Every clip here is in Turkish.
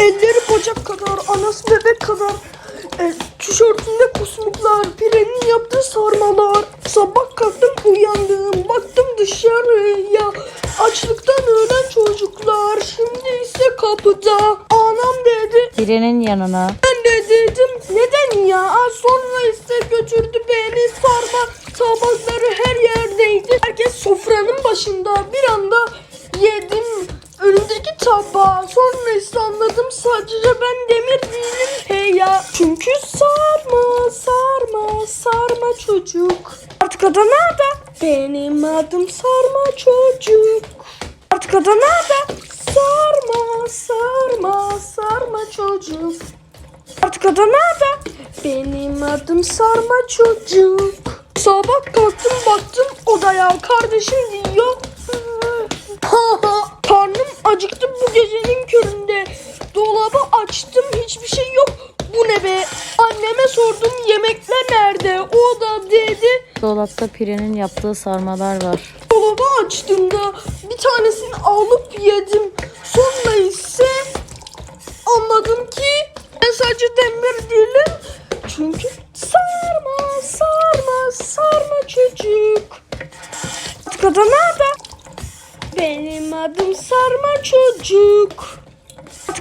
Elleri bacak kadar, anası bebek kadar. E, tişörtünde kusmuklar, pirenin yaptığı sarmalar. Sabah kalktım uyandım, baktım dışarıya. Açlıktan ölen çocuklar, şimdi ise kapıda. Anam dedi, Birinin yanına. ben de dedim neden ya? Aa, Sonra ise götürdü beni sarma tabakları her yerdeydi. Herkes sofranın başında bir anda yedim önümdeki tabağı. Sonra ise anladım sadece ben demir değilim hey ya. Çünkü sarma sarma sarma çocuk. Artık adı nerede? Benim adım sarma çocuk. Artık adı nerede? Sarma sarma sarma çocuk. Artık adı nerede? Benim adım Sarma Çocuk. Sabah kalktım baktım odaya kardeşim diyor. Karnım acıktı. Dolabı açtım hiçbir şey yok. Bu ne be? Anneme sordum yemekler nerede? O da dedi Dolapta Pire'nin yaptığı sarmalar var. dolabı açtığımda bir tanesini alıp yedim. Sonra ise anladım ki ben sadece demir değilim. Çünkü sarma sarma sarma çocuk. Adı nerede? Benim adım sarma çocuk.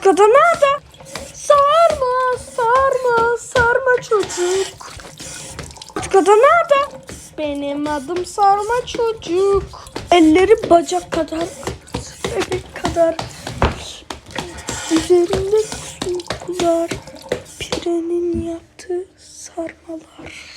Adı nerede? Sarma sarma sarma çocuk. Artık adı nerede? Benim adım Sarma Çocuk. Elleri bacak kadar, bebek kadar. Üzerinde kusmuklar. Pirenin yaptığı sarmalar.